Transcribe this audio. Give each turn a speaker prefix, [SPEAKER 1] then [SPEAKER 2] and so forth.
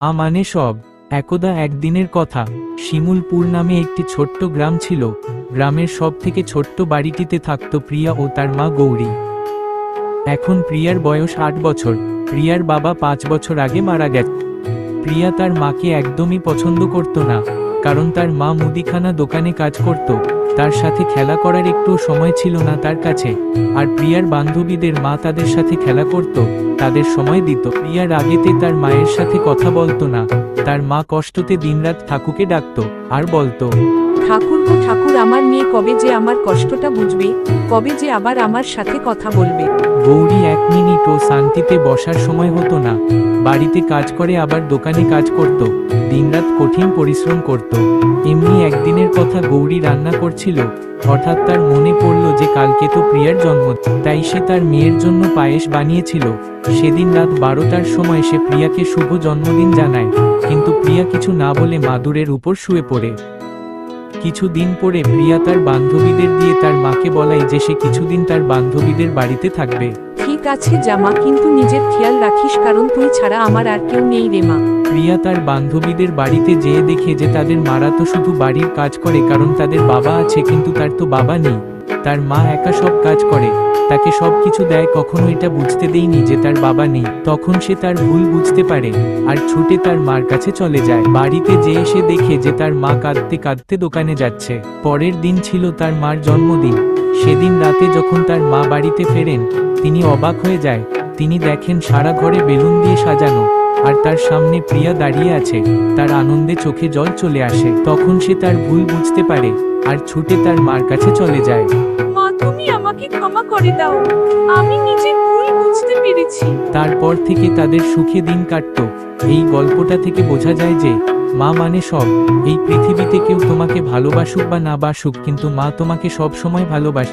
[SPEAKER 1] আ মানে সব, একদা একদিনের কথা। শিমুলপুর নামে একটি ছোট্ট গ্রাম ছিল। গ্রামের সব থেকে ছোট্ট বাড়িটিতে থাকত প্রিয়া ও তার মা গৌরী। এখন প্রিয়ার বয়স আট বছর। প্রিয়ার বাবা পাঁচ বছর আগে মারা গেছে। প্রিয়া তার মাকে একদমই পছন্দ করত না, কারণ তার মা মুদিখানা দোকানে কাজ করত। তার সাথে খেলা করার একটু সময় ছিল না তার কাছে। আর প্রিয়ার বান্ধবীদের মা তাদের সাথে খেলা করত তাদের সময় দিত। প্রিয়ার আগেতে তার মায়ের সাথে কথা বলতো না। তার মা কষ্টতে দিনরাত ঠাকুকে ডাকতো আর বলতো
[SPEAKER 2] ঠাকুর গো ঠাকুর আমার মেয়ে কবে যে আমার কষ্টটা বুঝবে কবে যে আবার আমার সাথে কথা বলবে?
[SPEAKER 1] গৌরী এক মিনিটও শান্তিতে বসার সময় হতো না। বাড়িতে কাজ করে আবার দোকানে কাজ করত। দিনরাত কঠিন পরিশ্রম করত। এমনি একদিনের কথা গৌরী রান্না করছিল, হঠাৎ তার মনে পড়ল যে কালকে তো প্রিয়ার জন্ম, তাই সে তার মেয়ের জন্য পায়েস বানিয়েছিল। সেদিন রাত বারোটার সময় সে প্রিয়াকে শুভ জন্মদিন জানায়, কিন্তু প্রিয়া কিছু না বলে মাদুরের উপর শুয়ে পড়ে। কিছুদিন পরে প্রিয়া তার বান্ধবীদের দিয়ে তার মাকে বলায় যে সে কিছুদিন তার বান্ধবীদের বাড়িতে থাকবে।
[SPEAKER 2] আছে জামা কিন্তু নিজের খেয়াল রাখিস, কারণ তুই ছাড়া আমার আর কেউ নেই রে মা।
[SPEAKER 1] প্রিয়া তার বান্ধবীদের বাড়িতে যেয়ে দেখে যে তাদের মারা তো শুধু বাড়ির কাজ করে, কারণ তাদের বাবা আছে, কিন্তু তার তো বাবা নেই। তার মা একা সব কাজ করে, তাকে সব কিছু দেয়, কখনো এটা বুঝতে দেয়নি যে তার বাবা নেই। তখন সে তার ভুল বুঝতে পারে, আর ছুটে তার মার কাছে চলে যায়। বাড়িতে যেয়ে সে দেখে যে তার মা কাঁদতে কাঁদতে দোকানে যাচ্ছে। পরের দিন ছিল তার মার জন্মদিন। সেদিন রাতে যখন তার মা বাড়িতে ফেরেন তিনি অবাক হয়ে যায়। তিনি দেখেন সারা ঘরে বেলুন দিয়ে সাজানো আর তার সামনে প্রিয়া দাঁড়িয়ে আছে। তার আনন্দে চোখে জল চলে আসে। তখন সে তার ভুল বুঝতে পারে আর ছুটে তার মার কাছে চলে যায়।
[SPEAKER 2] মা তুমি আমাকে ক্ষমা করে দাও। আমি নিজে ভুল বুঝতে পেরেছি।
[SPEAKER 1] তারপর থেকে তাদের সুখে দিন কাটতো। এই গল্পটা থেকে বোঝা যায় যে মা মানে সব। এই পৃথিবীতে কেউ তোমাকে ভালোবাসুক বা না বাসুক কিন্তু মা তোমাকে সব সময় ভালোবাসে।